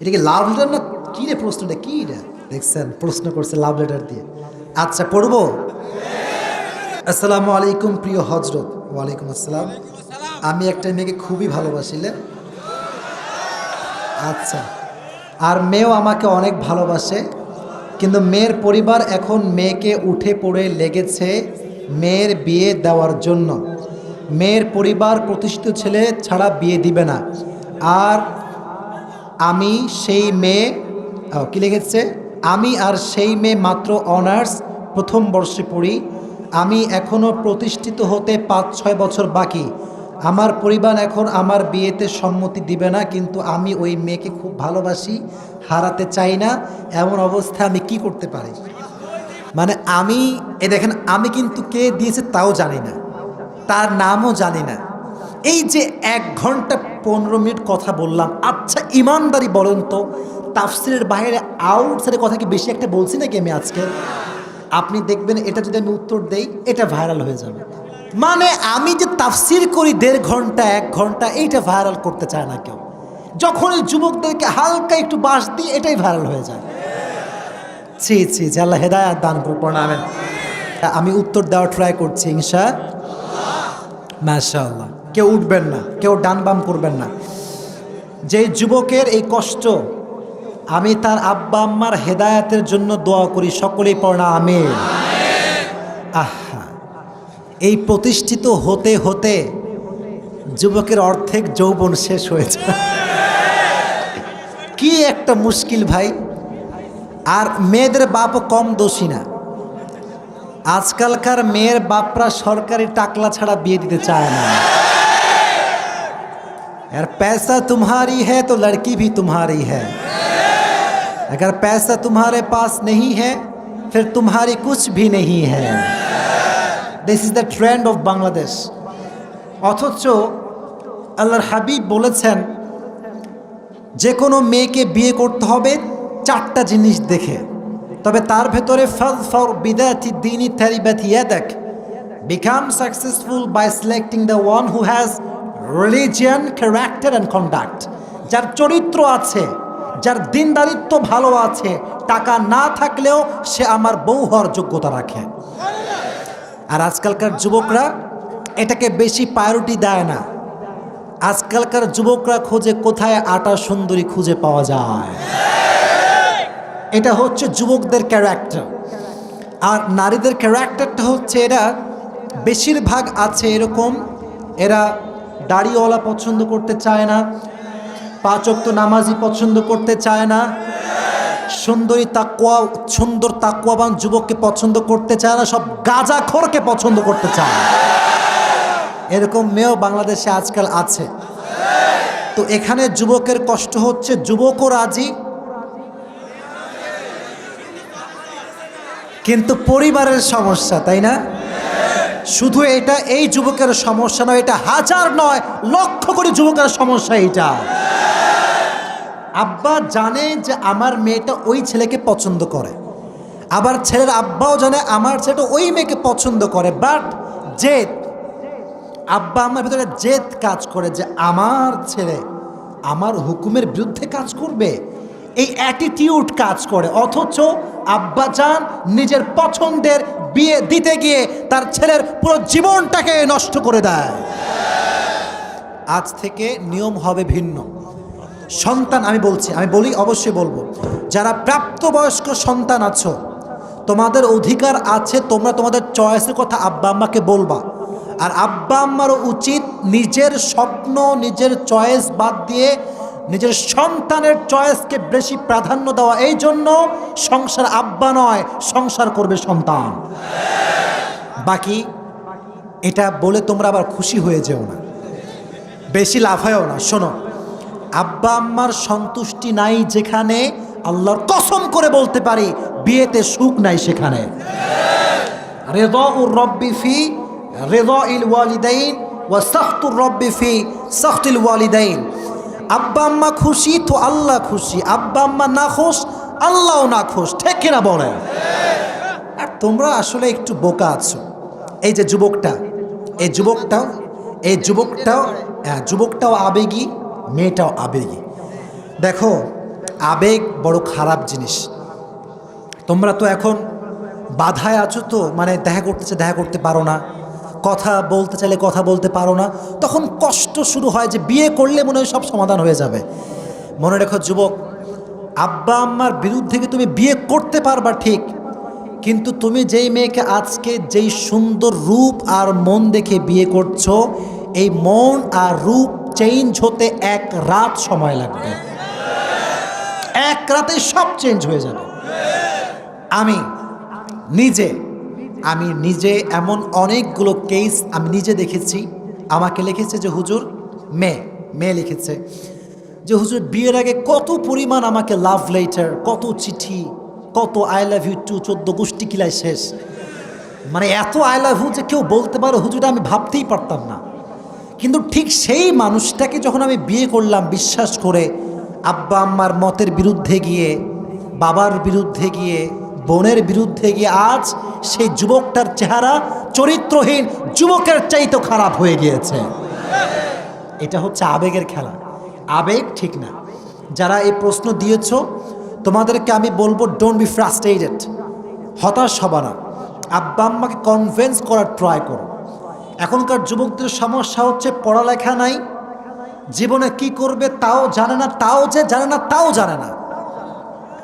এটা কি love letter না কী রে প্রশ্নটা? কী রে? দেখছেন, প্রশ্ন করছে লাভ লেটার দিয়ে। আচ্ছা পড়ব? আসসালামু আলাইকুম প্রিয় হজরত। ওয়ালাইকুম আসসালাম। আমি একটা মেয়েকে খুবই ভালোবাসিলেন আচ্ছা। আর মেয়েও আমাকে অনেক ভালোবাসে, কিন্তু মেয়ের পরিবার এখন মেয়েকে উঠে পড়ে লেগেছে মেয়ের বিয়ে দেওয়ার জন্য। মেয়ের পরিবার প্রতিষ্ঠিত ছেলে ছাড়া বিয়ে দিবে না। আর আমি সেই মেয়ে কি লিখেছে? আমি আর সেই মেয়ে মাত্র অনার্স প্রথম বর্ষে পড়ি। আমি এখনও প্রতিষ্ঠিত হতে পাঁচ, ছয় বছর বাকি। আমার পরিবার এখন আমার বিয়েতে সম্মতি দিবে না, কিন্তু আমি ওই মেয়েকে খুব ভালোবাসি, হারাতে চাই না। এমন অবস্থায় আমি কি করতে পারি? মানে আমি, এ দেখেন, আমি কিন্তু কে দিয়েছে তাও জানি না। তার নামও জানি না। এই যে এক ঘণ্টা পনেরো মিনিট কথা বললাম। আচ্ছা ইমানদারি বলেন তো, তাফসিরের বাইরে আউটসাইডের কথা কি বেশি একটা বলছি নাকি আমি আজকে? আপনি দেখবেন এটা যদি আমি উত্তর দেই, এটা ভাইরাল হয়ে যাবে। মানে আমি যে তাফসির করি দেড় ঘণ্টা, এক ঘণ্টা, এইটা ভাইরাল করতে চায় না কেউ। যখন যুবকদেরকে হালকা একটু বাস দিই, এটাই ভাইরাল হয়ে যায়। ছি ছি জি আল্লাহ হেদায়াত দান প্রণামেন আমি উত্তর দেওয়ার ট্রাই করছি, ইনশা মাশাআল্লাহ। কেউ উঠবেন না, কেউ ডান বাম করবেন না। যে যুবকের এই কষ্ট, আমি তার আব্বা আম্মার হেদায়াতের জন্য দোয়া করি, সকলেই পড়না আমি আহা, এই প্রতিষ্ঠিত হতে হতে যুবকের অর্ধেক যৌবন শেষ হয়েছে কি একটা মুশকিল ভাই। আর মেয়েদের বাপও কম দোষী না। আজকালকার মেয়ের বাপরা সরকারি টাকলা ছাড়া বিয়ে দিতে চায় না। यार पैसा तुम्हारी है तो लड़की भी तुम्हारी है अगर पैसा तुम्हारे पास नहीं है फिर तुम्हारी कुछ भी नहीं है this is the trend of Bangladesh অথচ আল্লাহর হাবিব বলেছেন যে কোনো মেয়েকে বিয়ে করতে হবে চারটা জিনিস দেখে তবে তার ভেতরে ফল ফর বিদাতি দিনই থ্যারিবাথ ইয়াদাক become successful by selecting the one who has religion character and conduct যার চরিত্র আছে, যার দিনদারিত্ব ভালো আছে, টাকা না থাকলেও সে আমার বউ হওয়ার যোগ্যতা রাখে। আর আজকালকার যুবকরা এটাকে বেশি প্রায়োরিটি দেয় না। আজকালকার যুবকরা খোঁজে কোথায় আটা সুন্দরী খুঁজে পাওয়া যায়। এটা হচ্ছে যুবকদের ক্যারেক্টার আর নারীদের ক্যারেক্টারটা হচ্ছে এরা বেশিরভাগ আছে এরকম, এরা দাড়িওয়ালা পছন্দ করতে চায় না পাচক নামাজি পছন্দ করতে চায় না, সুন্দরী তাকুয়া সুন্দর তাকুয়াবান যুবককে পছন্দ করতে চায় না, সব গাঁজাখোরকে পছন্দ করতে চায় না। এরকম মেয়েও বাংলাদেশে আজকাল আছে। তো এখানে যুবকের কষ্ট হচ্ছে, যুবকও রাজি, কিন্তু পরিবারের সমস্যা, তাই না? শুধু এটা, এই যুবকের সমস্যা নয়, এটা হাজার নয়, লক্ষ কোটি যুবকের সমস্যা এটা আব্বা জানে যে আমার মেয়েটা ওই ছেলেকে পছন্দ করে। আবার ছেলের আব্বাও জানে আমার ছেলেটা ওই মেয়েকে পছন্দ করে। বাট জেদ, আব্বা আমার ভিতরে জেদ কাজ করে যে আমার ছেলে আমার হুকুমের বিরুদ্ধে কাজ করবে। এই অ্যাটিটিউড কাজ করে। অথচ আব্বা চান নিজের পছন্দের বিয়ে দিতে গিয়ে তার ছেলের পুরো জীবনটাকে নষ্ট করে দেয়। আজ থেকে নিয়ম হবে ভিন্ন। সন্তান, আমি বলছি, আমি বলি, অবশ্যই বলব, যারা প্রাপ্তবয়স্ক সন্তান আছো, তোমাদের অধিকার আছে, তোমরা তোমাদের চয়েসের কথা আব্বা আম্মাকে বলবা। আর আব্বা আম্মারও উচিত নিজের স্বপ্ন, নিজের চয়েস বাদ দিয়ে নিজের সন্তানের চয়েসকে বেশি প্রাধান্য দেওয়া, এই জন্য সংসার আব্বা নয়, সংসার করবে সন্তান। বাকি, এটা বলে তোমরা আবার খুশি হয়ে যেও না। বেশি লাফায়ও না, শোনো। আব্বা আম্মার সন্তুষ্টি নাই যেখানে আল্লাহর কসম করে বলতে পারি, বিয়েতে সুখ নাই সেখানে। রেদ উর রব্বি ফি রেদ ইল ওয়ালিদাইন ওয়া সাখতুর রব্বি ফি সাখতুল ওয়ালিদাইন। আব্বা আম্মা খুশি তো আল্লাহ খুশি। আব্বা আম্মা না খুশ আল্লাহও না খুশ। ঠিক কিনা বলেন? আর তোমরা আসলে একটু বোকা আছো। এই যে যুবকটা এই যুবকটাও এই যুবকটাও হ্যাঁ, যুবকটাও আবেগী মেয়েটাও আবেগী। দেখো আবেগ বড় খারাপ জিনিস। তোমরা তো এখন বাধায় আছো তো মানে দেখা করতেছে দেখা করতে পারো না। কথা বলতে চাইলে কথা বলতে পারো না। তখন কষ্ট শুরু হয় যে বিয়ে করলে মনে হয় সব সমাধান হয়ে যাবে। মনে রেখো যুবক, আব্বা আম্মার বিরুদ্ধে তুমি বিয়ে করতে পারবা? ঠিক। কিন্তু তুমি যেই মেয়েকে আজকে যেই সুন্দর রূপ আর মন দেখে বিয়ে করছ, এই মন আর রূপ চেঞ্জ হতে এক রাত সময় লাগবে। এক রাতে সব চেঞ্জ হয়ে যাবে। আমি নিজে আমি নিজে এমন অনেকগুলো কেস আমি নিজে দেখেছি। আমাকে লিখেছে যে, হুজুর, মেয়ে মেয়ে লিখেছে যে, হুজুর, বিয়ের আগে কত পরিমাণ আমাকে লাভ লেটার কত চিঠি, কত আই লাভ ইউ টু চোদ্দ গোষ্ঠী কিলায় শেষ? মানে এত আই লাভ ইউ যে কেউ বলতে পারে, হুজুর, আমি ভাবতেই পারতাম না। কিন্তু ঠিক সেই মানুষটাকে যখন আমি বিয়ে করলাম, বিশ্বাস করে আব্বা আম্মার মতের বিরুদ্ধে গিয়ে, বাবার বিরুদ্ধে গিয়ে, বোনের বিরুদ্ধে গিয়ে, আজ সেই যুবকটার চেহারা চরিত্রহীন, যুবকের চাইতে খারাপ হয়ে গিয়েছে। এটা হচ্ছে আবেগের খেলা। আবেগ ঠিক না। যারা এই প্রশ্ন দিয়েছ, তোমাদেরকে আমি বলব ডোন্ট বি ফ্রাস্ট্রেটেড হতাশ হবা না। আব্বা আম্মাকে কনভিন্স করার ট্রাই করো। এখনকার যুবকদের সমস্যা হচ্ছে পড়ালেখা নাই, জীবনে কি করবে তাও জানে না, তাও যে জানে না, তাও জানে না।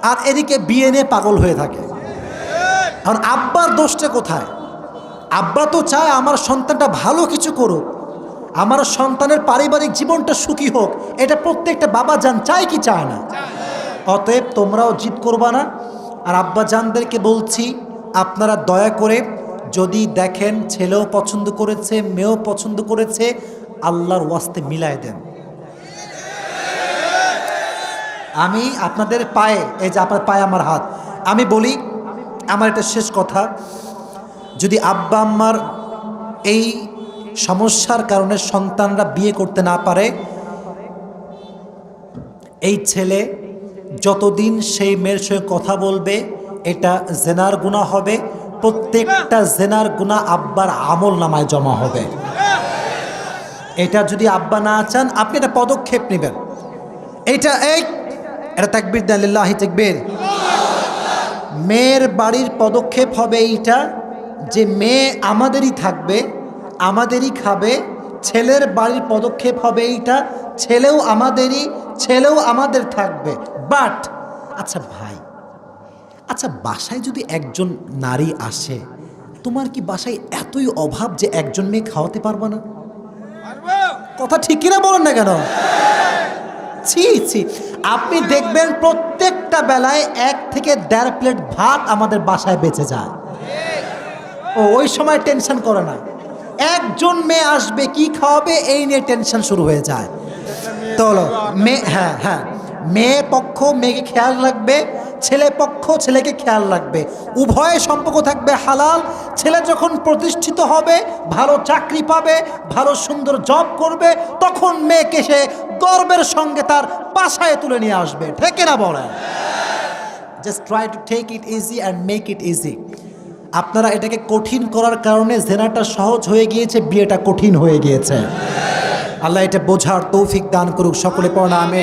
আর এদিকে বিয়ে নিয়ে পাগল হয়ে থাকে। এখন আব্বার দোষটা কোথায়? আব্বা তো চায় আমার সন্তানটা ভালো কিছু করুক। আমার সন্তানের পারিবারিক জীবনটা সুখী হোক। এটা প্রত্যেকটা বাবা যান চায় কি চায় না। অতএব তোমরাও জিদ করবা না। আর আব্বা জানদেরকে বলছি, আপনারা দয়া করে যদি দেখেন ছেলেও পছন্দ করেছে, মেয়েও পছন্দ করেছে, আল্লাহর ওয়াস্তে মিলায় দেন। আমি আপনাদের পায়ে, এই যে আপনার পায়ে আমার হাত, আমি বলি আমার এটা শেষ কথা। যদি আব্বা আম্মার এই সমস্যার কারণে সন্তানরা বিয়ে করতে না পারে, এই ছেলে যতদিন সেই মেয়ের সঙ্গে কথা বলবে, এটা জেনার গুণা হবে, প্রত্যেকটা জেনার গুণা আব্বার আমল নামায় জমা হবে। এটা যদি আব্বা না চান, আপনি একটা পদক্ষেপ নেবেন। এইটা, এই, এটা তাকবির দালিল্লাহি তাকবির। মেয়ের বাড়ির পদক্ষেপ হবে এইটা যে মেয়ে আমাদেরই থাকবে, আমাদেরই খাবে, ছেলের বাড়ির পদক্ষেপ হবে এইটা, ছেলেও আমাদেরই, ছেলেও আমাদের থাকবে। বাট আচ্ছা ভাই আচ্ছা বাসায় যদি একজন নারী আসে, তোমার কি বাসায় এতই অভাব যে একজন মেয়ে খাওয়াতে পারবা না? কথা ঠিক কিনা বলেন না কেন? ছি ছি, আপনি দেখবেন প্রত্যেকটা বেলায় এক থেকে দেড় প্লেট ভাত আমাদের বাসায় বেঁচে যায়। ও, ওই সময় টেনশন করে না। একজন মেয়ে আসবে, কি খাওয়াবে, এই নিয়ে টেনশন শুরু হয়ে যায়। তো মেয়ে হ্যাঁ হ্যাঁ। মেয়ে পক্ষ, মেয়েকে খেয়াল রাখবে, ছেলে পক্ষ, ছেলেকে খেয়াল রাখবে। উভয় সম্পর্ক থাকবে হালাল। ছেলে যখন প্রতিষ্ঠিত হবে, ভালো চাকরি পাবে, ভালো সুন্দর জব করবে, তখন মেয়েকে সে গর্বের সঙ্গে তার বাসায় তুলে নিয়ে আসবে। ঠেকে না বলে just try to take it easy and make it easy আপনারা এটাকে কঠিন করার কারণে জেনাটা সহজ হয়ে গিয়েছে, বিয়েটা কঠিন হয়ে গিয়েছে। আল্লাহ এটা বোঝার তৌফিক দান করুক, সকলে পড়া আমি